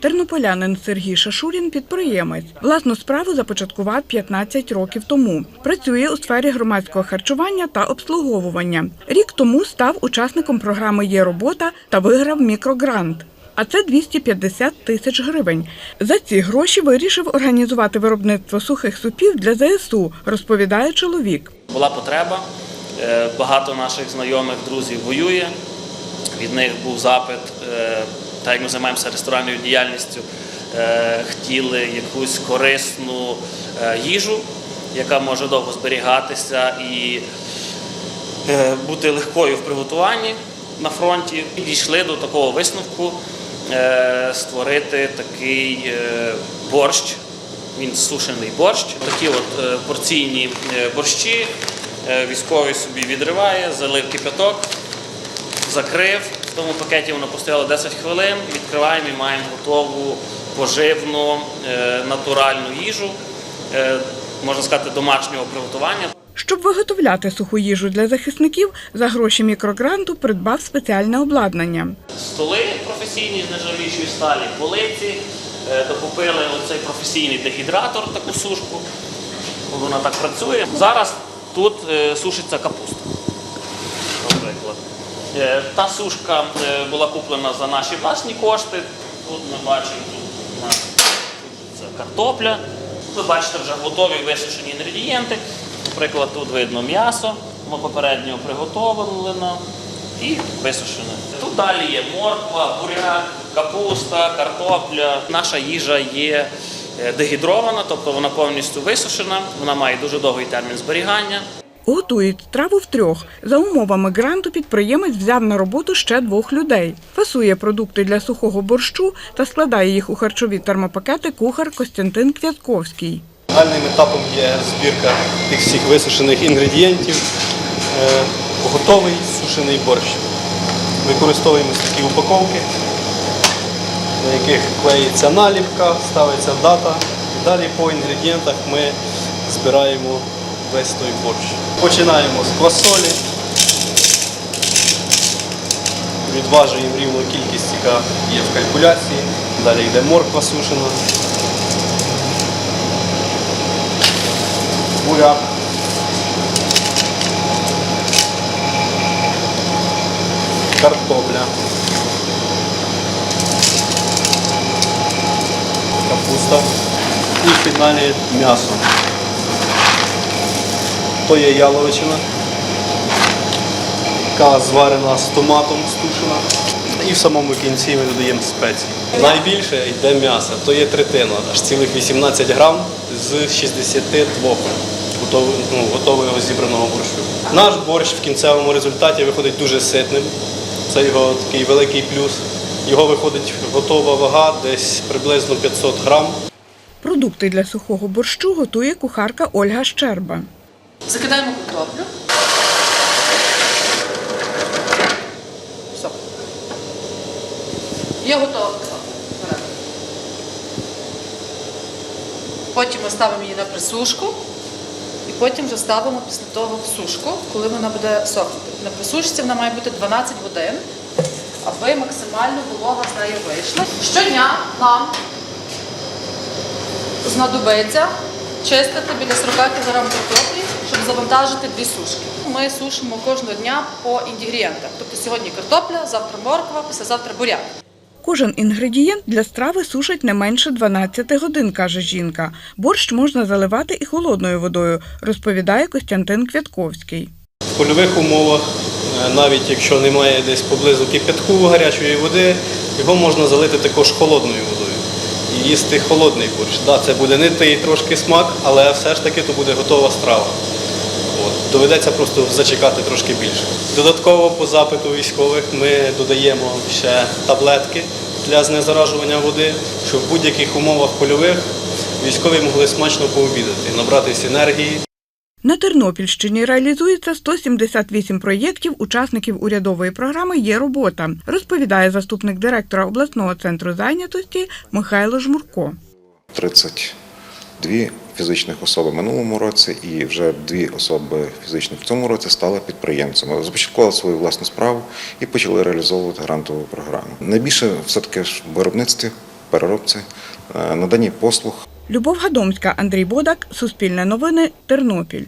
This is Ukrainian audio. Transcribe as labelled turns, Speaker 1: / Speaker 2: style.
Speaker 1: Тернополянин Сергій Шашурін підприємець. Власну справу започаткував 15 років тому. Працює у сфері громадського харчування та обслуговування. Рік тому став учасником програми Є робота та виграв мікрогрант. А це 250 тисяч гривень. За ці гроші вирішив організувати виробництво сухих супів для ЗСУ, розповідає чоловік.
Speaker 2: Була потреба. е, Багато наших знайомих, друзів воює. Від них був запит, е, так як ми займаємося ресторанною діяльністю, е, хотіли якусь корисну е, їжу, яка може довго зберігатися і бути легкою в приготуванні на фронті. І дійшли до такого висновку створити такий борщ. Він сушений борщ. Такі от порційні борщі. Військовий собі відриває, залив кипяток, закрив. В тому пакеті воно постояло 10 хвилин. Відкриваємо і маємо готову поживну е, натуральну їжу, е, можна сказати, домашнього приготування.
Speaker 1: Щоб виготовляти суху їжу для захисників, за гроші мікрогранту придбав спеціальне обладнання.
Speaker 2: Столи професійні з нержавіючої сталі, полиці, е, докупили оцей професійний дегідратор, таку сушку. Вона так працює. Зараз тут сушиться капуста. Наприклад. Е, Та сушка е, була куплена за наші власні кошти. Тут ми бачимо, тут сушиться картопля. Ви бачите вже готові висушені інгредієнти. Наприклад, тут видно м'ясо, воно попередньо приготовлено і висушене. Тут далі є морква, буряк, капуста, картопля. Наша їжа є е, дегідрована, тобто вона повністю висушена, вона має дуже довгий термін зберігання.
Speaker 1: Готують страву втрьох. За умовами гранту підприємець взяв на роботу ще двох людей. Фасує продукти для сухого борщу та складає їх у харчові термопакети кухар Костянтин Квятковський.
Speaker 3: Загальним етапом є збірка тих всіх висушених інгредієнтів, е, готовий сушений борщ. Використовуємо такі упаковки, на яких клеїться наліпка, ставиться дата. Далі по інгредієнтах ми збираємо весь той борщ. Починаємо з квасолі. Відважуємо рівну кількість, яка є в калькуляції. Далі йде морква сушена. буряк. Картопля. Капуста. І фіналі м'ясо. То є яловичина, яка зварена з томатом стушена. І в самому кінці ми додаємо спеції. Найбільше йде м'ясо, то є третина, аж цілих 18 грам з 62 готового, ну, готового зібраного борщу. Наш борщ в кінцевому результаті виходить дуже ситним. Це його такий великий плюс. Його виходить готова вага десь приблизно 500 грам.
Speaker 1: Продукти для сухого борщу готує кухарка Ольга Щерба.
Speaker 4: Закидаємо картоплю. Все. Є готова. Потім ми ставимо її на присушку. І потім вже ставимо після того в сушку, коли вона буде сохнути. На присушці вона має бути 12 годин, аби максимально волога з нею вийшла. Щодня нам знадобиться чистити біля 40 кг картоплі, щоб завантажити дві сушки. Ми сушимо кожного дня по інгредієнтах. Тобто сьогодні картопля, завтра морква, післязавтра буряк.
Speaker 1: Кожен інгредієнт для страви сушать не менше 12 годин, каже жінка. Борщ можна заливати і холодною водою, розповідає Костянтин Квятковський.
Speaker 3: В польових умовах, е, навіть якщо немає десь поблизу кипятку гарячої води, його можна залити також холодною водою і їсти холодний борщ. Да, це буде не той трошки смак, але все ж таки то буде готова страва. Доведеться просто зачекати трошки більше. Додатково по запиту військових ми додаємо ще таблетки для знезаражування води, щоб в будь-яких умовах польових військові могли смачно пообідати, набратись енергії.
Speaker 1: На Тернопільщині реалізується 178 проєктів учасників урядової програми Є робота, розповідає заступник директора обласного центру зайнятості Михайло Жмурко.
Speaker 5: 32 фізичних особ у минулому році, і вже дві особи фізичних в цьому році стали підприємцями. Започаткували свою власну справу і почали реалізовувати грантову програму. Найбільше все-таки ж в виробництві. Переробці, е, наданні послуг
Speaker 1: Любов Гадомська, Андрій Бодак, Суспільне новини, Тернопіль.